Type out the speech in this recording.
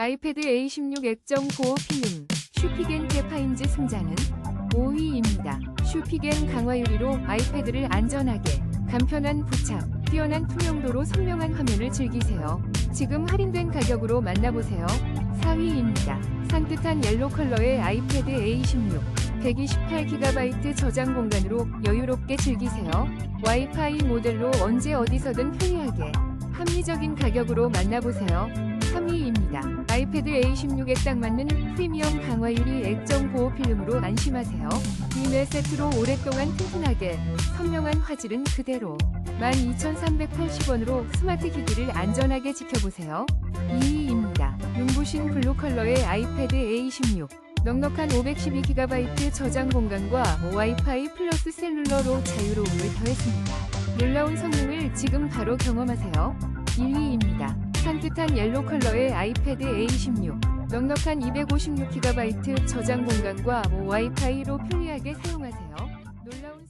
아이패드 A16 액정 보호 필름 슈피겐 테파인즈 승자는 5위입니다. 슈피겐 강화 유리로 아이패드를 안전하게 간편한 부착, 뛰어난 투명도로 선명한 화면을 즐기세요. 지금 할인된 가격으로 만나보세요. 4위입니다. 산뜻한 옐로 컬러의 아이패드 A16 128GB 저장 공간으로 여유롭게 즐기세요. 와이파이 모델로 언제 어디서든 편리하게 합리적인 가격으로 만나보세요. 3위입니다. 아이패드 A16에 딱 맞는 프리미엄 강화 유리 액정 보호 필름으로 안심하세요. 이네 세트로 오랫동안 튼튼하게 선명한 화질은 그대로 12,380원으로 스마트 기기를 안전하게 지켜보세요. 2위입니다. 눈부신 블루 컬러의 아이패드 A16 넉넉한 512GB 저장 공간과 와이파이 플러스 셀룰러로 자유로움을 더했습니다. 놀라운 성능을 지금 바로 경험하세요. 1위입니다. 산뜻한 옐로 컬러의 아이패드 A16 넉넉한 256GB 저장 공간과 와이파이로 편리하게 사용하세요. 놀라운